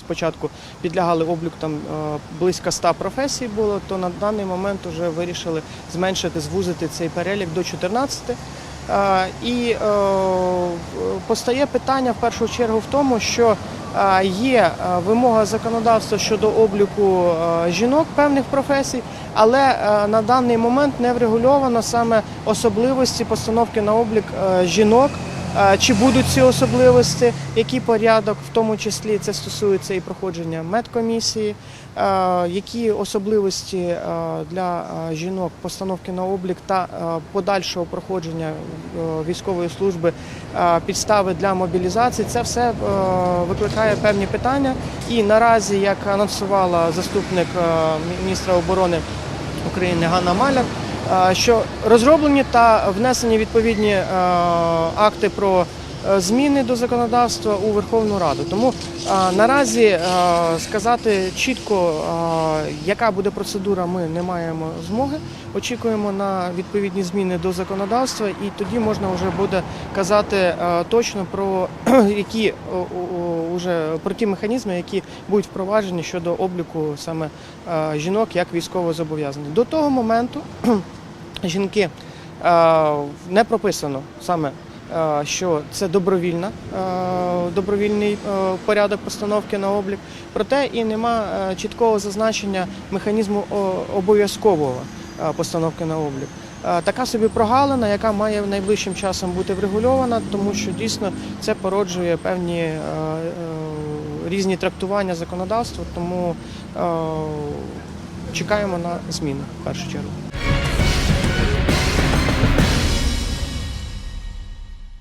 Спочатку підлягали обліку там е, близько 100 професій було, то на даний момент вже вирішили зменшити, звузити цей перелік до 14. Е, І е, постає питання в першу чергу в тому, що є вимога законодавства щодо обліку жінок певних професій, але на даний момент не врегульовано саме особливості постановки на облік жінок. Чи будуть ці особливості, який порядок, в тому числі це стосується і проходження медкомісії, які особливості для жінок постановки на облік та подальшого проходження е, військової служби, підстави для мобілізації, це все е, викликає певні питання. І наразі, як анонсувала заступник е, міністра оборони України Ганна Маляр, що розроблені та внесені відповідні е, акти про е, зміни до законодавства у Верховну Раду. Тому е, наразі сказати чітко, яка буде процедура, ми не маємо змоги. Очікуємо на відповідні зміни до законодавства, і тоді можна вже буде казати точно про які уже про ті механізми, які будуть впроваджені щодо обліку саме жінок як військовозобов'язаних. До того моменту жінки е, не прописано саме. е, Що це добровільна, е, добровільний порядок постановки на облік, проте і нема чіткого зазначення механізму обов'язкового постановки на облік. Така собі прогалина, яка має найближчим часом бути врегульована, тому що дійсно це породжує певні різні трактування законодавства, тому чекаємо на зміни в першу чергу.